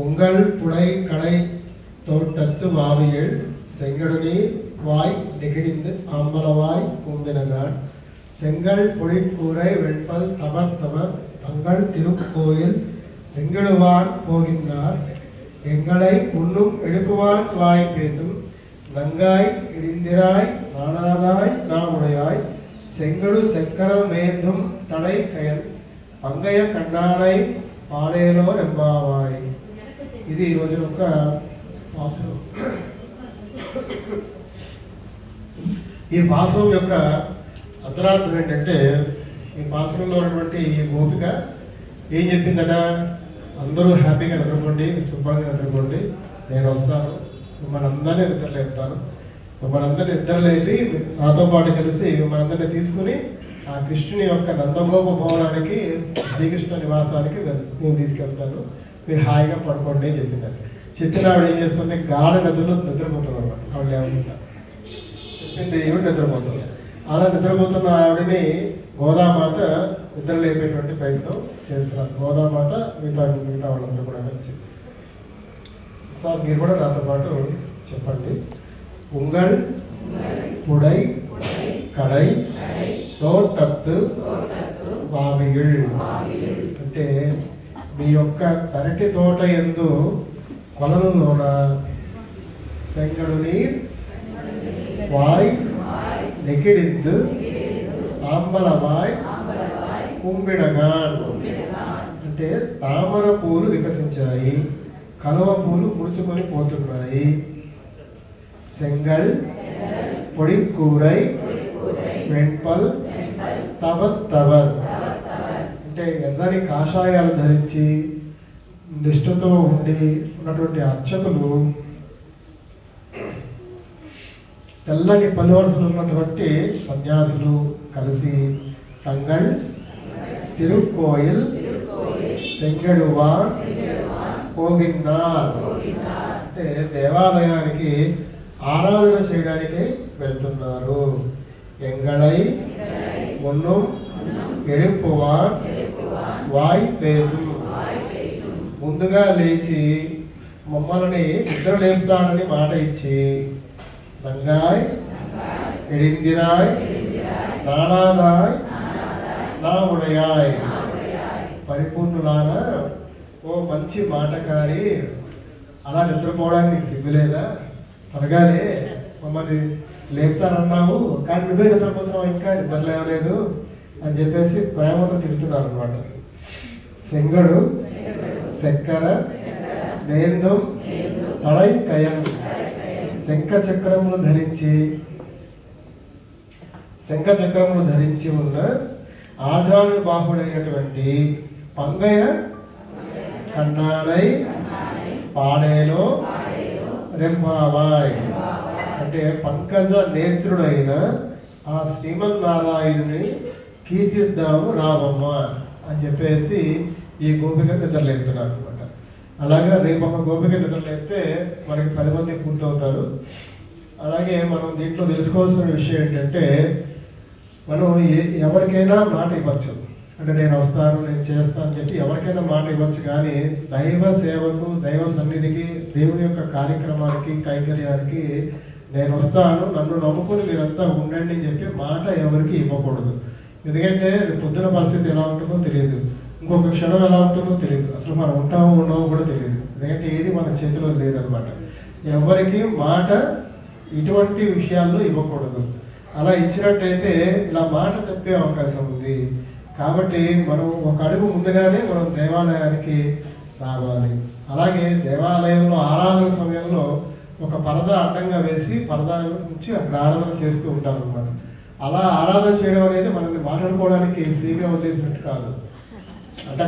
உங்கள் புடை கடை தோட்டத்து வாவியில் செங்கடுநீர் வாய் நெகிழிந்து அம்பலவாய் கும்பினகான் செங்கல் பொழிற்கூரை வெண்பல் தமர்த்தவர் தங்கள் திருக்கோயில் செங்கிடுவான் போகின்றார். எங்களை உண்ணும் எழுப்புவான் வாய் பேசும். நங்காய் இடிந்திராய் நாணாதாய் நாமுடையாய் செங்கடு செக்கரம் மேந்தும் தடை கயல். பங்கைய கண்ணானை பாடையலோர் எம்பாவாய் ఇది ఈరోజు యొక్క వాసవం ఈ వాసవం యొక్క అంతరార్థం ఏంటంటే ఈ వాసవంలో ఉన్నటువంటి ఈ గోపిక ఏం చెప్పిందట? అందరూ హ్యాపీగా నిద్రపోండి శుభ్రంగా నిద్రపోండి నేను వస్తాను. మిమ్మల్ని అందరినీ నిద్రలేపుతాను. మిమ్మల్ని అందరినీ నిద్రలేపి నాతో పాటు కలిసి మిమ్మల్ని అందరినీ తీసుకుని ఆ కృష్ణుని యొక్క నందగోప భవనానికి శ్రీకృష్ణ నివాసానికి నేను తీసుకెళ్తాను. మీరు హాయిగా పడుకోండి అని చెప్పింది చెప్పిన ఆవిడ ఏం చేస్తుంది? గాఢ నదిలో నిద్రపోతున్నారు ఆవిడ. లేకుండా చెప్పింది ఈవిడ నిద్రపోతుంది అలా నిద్రపోతున్న ఆవిడని గోదామాత నిద్ర లేపేటువంటి ప్రయత్నం చేస్తున్నారు. గోదామాత మిగతా మిగతా వాళ్ళందరూ కూడా కలిసి. సార్ మీరు కూడా నాతో పాటు చెప్పండి. ఉంగల్ పుడై కడై తోటత్తు అంటే మీ యొక్క పెరటి తోట ఎందు కొలనులోన సెంగడుని వాయ్ నెకిడిద్దు ఆంబలవాయ్ కుంబిడగా అంటే తామర పూలు వికసించాయి కలువ పూలు ముడుచుకొని పోతున్నాయి. సెంగల్ పొడి కూరై వెంపల్ తవత్ తవర్ తెల్లని ఎర్రని కాషాయాలు ధరించి నిష్ఠతో ఉండి ఉన్నటువంటి అర్చకులు తెల్లని పలువరుసలు ఉన్నటువంటి సన్యాసులు కలిసి తంగల్ తిరుక్కోయిల్ సెంగడువా పోగిన్నార్ అంటే దేవాలయానికి ఆరాధన చేయడానికి వెళ్తున్నారు. ఎంగళై ఒన్ను ఎడుపువార్ వాయ్ పేసు. ముందుగా లేచి మమ్మల్ని నిద్ర లేపుతానని మాట ఇచ్చి నంగాయ్ ఎడిందిరాయ్ నానాదాయ్ నా ఉడయాయ్ పరిపూర్ణులాన ఓ మంచి మాటకారి అలా నిద్రపోవడానికి నీకు సిగ్గులేదా త్వరగానే మమ్మల్ని లేపుతానన్నావు కానీ నువ్వే నిద్రపోతున్నావు ఇంకా నిద్ర లేవలేదు అని చెప్పేసి ప్రేమతో తిరుగుతున్నారు అనమాట సెంగడు చక్కెర నేందం తడై కయం శంఖ చక్రములు ధరించి శంఖ చక్రములు ధరించి ఉన్న ఆధారు బాహుడైనటువంటి పంగయ్య కన్నాడై పాడేలో రెంబావాయ్ అంటే పంకజ నేత్రుడైన ఆ శ్రీమన్నారాయణుని కీర్తిద్దాము రామమ్మ. అని చెప్పేసి ఈ గోపిక నిద్రలేపుతున్నారు అనమాట అలాగే రేపు ఒక గోపిక నిద్రలేస్తే మనకి పది మంది పూర్తవుతారు. అలాగే మనం దీంట్లో తెలుసుకోవాల్సిన విషయం ఏంటంటే మనం ఎవరికైనా మాట ఇవ్వచ్చు. అంటే నేను వస్తాను నేను చేస్తాను చెప్పి ఎవరికైనా మాట ఇవ్వచ్చు కానీ దైవ సేవకు దైవ సన్నిధికి దేవుని యొక్క కార్యక్రమానికి కైంకర్యానికి నేను వస్తాను నన్ను నమ్ముకుని మీరంతా ఉండండి అని చెప్పి మాట ఎవరికి ఇవ్వకూడదు. ఎందుకంటే రేపు పొద్దున పరిస్థితి ఎలా ఉంటుందో తెలియదు. ఇంకొక క్షణం ఎలా ఉంటుందో తెలియదు. అసలు మనం ఉంటామో ఉండమో కూడా తెలియదు. ఎందుకంటే ఏది మన చేతిలో లేదనమాట. ఎవరికి మాట ఇటువంటి విషయాల్లో ఇవ్వకూడదు. అలా ఇచ్చినట్టయితే ఇలా మాట తప్పే అవకాశం ఉంది. కాబట్టి మనం ఒక అడుగు ముందుగానే మనం దేవాలయానికి రావాలి అలాగే దేవాలయంలో ఆరాధన సమయంలో ఒక పరద అడ్డంగా వేసి పరద నుంచి అక్కడ ఆరాధన చేస్తూ ఉంటారు అనమాట అలా ఆరాధన చేయడం అనేది మనల్ని మాట్లాడుకోవడానికి ఫ్రీగా వదిలేసినట్టు కాదు. అంటే